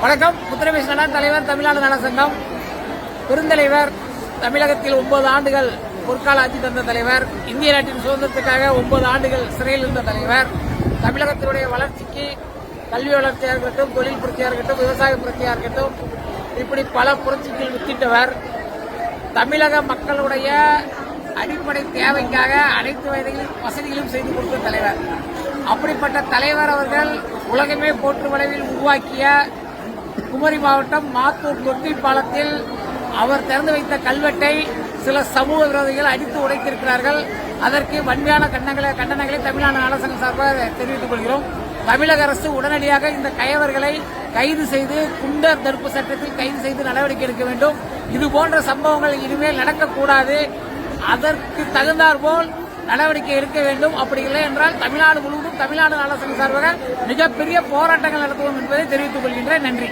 வணக்கம். முத்திரமேஸ்வரன் தலைவர் தமிழ்நாடு நல சங்கம். பெருந்தலைவர் தமிழகத்தில் ஒன்பது ஆண்டுகள் பொற்கால ஆட்சி தந்த தலைவர் இந்திய நாட்டின் சுதந்திரத்துக்காக ஒன்பது ஆண்டுகள் சிறையில் இருந்த தலைவர் தமிழகத்தினுடைய வளர்ச்சிக்கு கல்வி வளர்ச்சியாக இருக்கட்டும் தொழில் புரட்சியாக இருக்கட்டும் விவசாய புரட்சியாக இருக்கட்டும் இப்படி பல புரட்சிகள் வித்திட்டவர். தமிழக மக்களுடைய அடிப்படை தேவைக்காக அனைத்து வயதிலும் வசதிகளும் செய்து கொடுத்த தலைவர். அப்படிப்பட்ட தலைவர் அவர்கள் உலகமே போற்று வளைவில் உருவாக்கிய குமரி மாவட்டம் மாத்தூர் தொட்டி பாலத்தில் அவர் திறந்து வைத்த கல்வெட்டை சில சமூக விரோதிகள் அடித்து உடைத்திருக்கிறார்கள். அதற்கு வன்மையான கண்டனங்களை கண்டனங்களை தமிழ்நாடு நலசங்கம் சார்பாக தெரிவித்துக் கொள்கிறோம். தமிழக அரசு உடனடியாக இந்த கயவர்களை கைது செய்து குண்டர் தடுப்பு சட்டத்தில் கைது செய்து நடவடிக்கை எடுக்க வேண்டும். இது போன்ற சம்பவங்கள் இனிமேல் நடக்கக்கூடாது. அதற்கு தகுந்தாற்போல் நடவடிக்கை எடுக்க வேண்டும். அப்படி இல்லை என்றால் தமிழ்நாடு முழுவதும் தமிழ்நாடு நலசங்க சார்பாக மிகப்பெரிய போராட்டங்கள் நடத்துவோம் என்பதை தெரிவித்துக் கொள்கின்றேன். நன்றி.